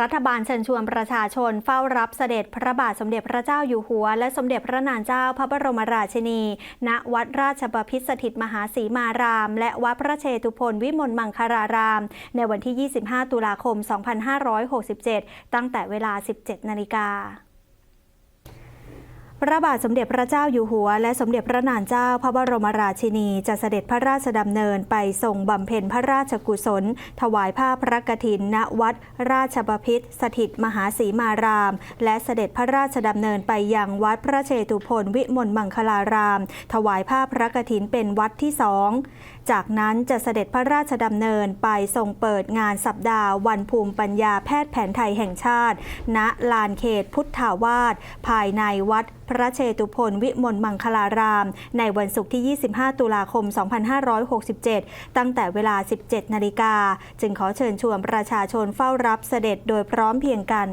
รัฐบาลเชิญชวนประชาชนเฝ้ารับเสด็จพระบาทสมเด็จพระเจ้าอยู่หัว และสมเด็จพระนางเจ้าพระบรมราชินี ณ วัดราชบพิตรสถิตมหาศรีมาราม และวัดพระเชตุพนวิมลมังคาราราม ในวันที่ 25 ตุลาคม 2567 ตั้งแต่เวลา 17 นาฬิกา ระบาทสมเด็จพระเจ้าอยู่หัว และสมเด็จพระนางเจ้าพระบรมราชินีจะเสด็จพระราชดำเนินไปทรงบำเพ็ญพระราชกุศล ถวายผ้าพระกฐินณวัด ราชบพิตรสถิตมหาสีมาราม และเสด็จพระราชดำเนินไปยังวัดพระเชตุพนวิมลมังคลาราม ถวายผ้าพระกฐินเป็นวัดที่สองจากนั้นจะเสด็จพระราชดำเนินไปทรงเปิดงานสัปดาห์ วันภูมิปัญญาแพทย์แผนไทยแห่งชาติ ณลานเขตพุทธาวาสภายในวัดพระเชตุพนวิมลมังคลาราม ในวันศุกร์ที่ 25 ตุลาคม 2567 ตั้งแต่เวลา 17 นาฬิกา จึงขอเชิญชวนประชาชนเฝ้ารับเสด็จโดยพร้อมเพียงกัน